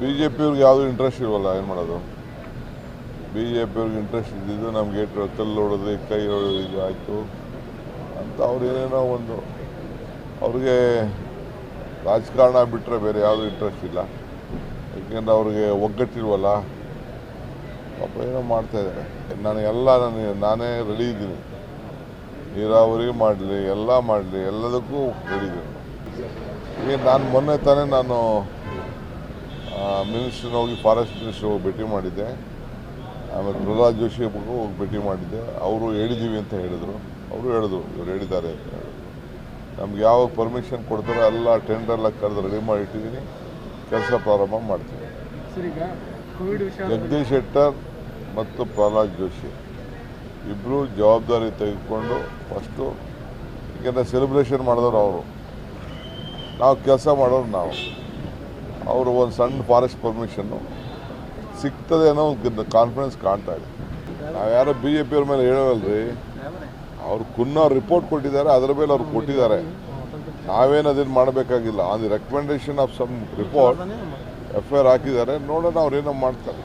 B J ಪಿಯವ್ರಿಗೆ ಯಾವುದೂ interest ಇಲ್ವಲ್ಲ, ಏನು ಮಾಡೋದು? ಬಿ ಜೆ ಪಿಯವ್ರಿಗೆ ಇಂಟ್ರೆಸ್ಟ್ ಇದ್ದಿದ್ದು ನಮ್ಗೆ ಕಲ್ಲು ಹೊಡೆದು ಕೈ ಹೊಡೆದು ಇದು ಆಯಿತು. ಅಂತ ಅವ್ರು ಏನೇನೋ ಒಂದು, ಅವ್ರಿಗೆ ರಾಜಕಾರಣ ಬಿಟ್ಟರೆ ಬೇರೆ ಯಾವುದೂ ಇಂಟ್ರೆಸ್ಟ್ ಇಲ್ಲ. ಯಾಕೆಂದ್ರೆ ಅವ್ರಿಗೆ ಒಗ್ಗಟ್ಟಿಲ್ವಲ್ಲ? ಪಾಪ ಏನೋ ನಾನು ಎಲ್ಲ, ನಾನು, ನಾನೇ ರೆಡಿ ಇದ್ದೀನಿ. ನೀರಾವರಿ ಮಾಡಲಿ, ಎಲ್ಲ ಮಾಡಲಿ, ಎಲ್ಲದಕ್ಕೂ ರೆಡಿ ಇದ್ದೀನಿ. ಈಗ ನಾನು ಮೊನ್ನೆ ತಾನೇ ನಾನು ಮಿನಿಸ್ಟ್ರನ್ನ ಹೋಗಿ ಫಾರೆಸ್ಟ್ ಮಿನಿಸ್ಟರ್ ಹೋಗಿ ಭೇಟಿ ಮಾಡಿದ್ದೆ. ಆಮೇಲೆ ಪ್ರಹ್ಲಾದ್ ಜೋಶಿ ಅವರು ಹೋಗಿ ಭೇಟಿ ಮಾಡಿದ್ದೆ. ಅವರು ಹೇಳಿದ್ದೀವಿ ಅಂತ ಹೇಳಿದರು. ಅವರು ಹೇಳಿದ್ರು ಇವ್ರು ಹೇಳಿದ್ದಾರೆ ಅಂತ ಹೇಳಿದ್ರು. ನಮ್ಗೆ ಯಾವಾಗ ಪರ್ಮಿಷನ್ ಕೊಡ್ತಾರೋ ಎಲ್ಲ ಟೆಂಡರ್ಲ ಕರೆದು ರೆಡಿ ಮಾಡಿ ಇಟ್ಟಿದ್ದೀನಿ. ಕೆಲಸ ಪ್ರಾರಂಭ ವಿಷಯ ಜಗದೀಶ್ ಶೆಟ್ಟರ್ ಮತ್ತು ಪ್ರಹ್ಲಾದ್ ಜೋಶಿ. ಇಬ್ಬರು ಜವಾಬ್ದಾರಿ ತೆಗೆದುಕೊಂಡು ಫಸ್ಟು ಏಕೆಂದರೆ ಸೆಲೆಬ್ರೇಷನ್ ಮಾಡಿದವರು ಅವರು. ನಾವು ಕೆಲಸ ಮಾಡೋರು ನಾವು. ಅವರು ಒಂದು ಸಣ್ಣ ಫಾರೆಸ್ಟ್ ಪರ್ಮಿಷನ್ನು ಸಿಗ್ತದೆ ಅನ್ನೋ ಒಂದು ಕಾನ್ಫಿಡೆನ್ಸ್ ಕಾಣ್ತಾ ಇದೆ. ನಾವು ಯಾರೋ ಬಿ ಜೆ ಪಿಯವ್ರ ಮೇಲೆ ಹೇಳೋವಲ್ರಿ, ಅವ್ರು ಕುನ್ನ ರಿಪೋರ್ಟ್ ಕೊಟ್ಟಿದ್ದಾರೆ, ಅದರ ಮೇಲೆ ಅವ್ರು ಕೊಟ್ಟಿದ್ದಾರೆ. ನಾವೇನು ಅದೇನು ಮಾಡಬೇಕಾಗಿಲ್ಲ. On the recommendation of some report F I R ಹಾಕಿದ್ದಾರೆ. ನೋಡೋಣ ಅವ್ರು ಏನೋ ಮಾಡ್ತಾರೆ.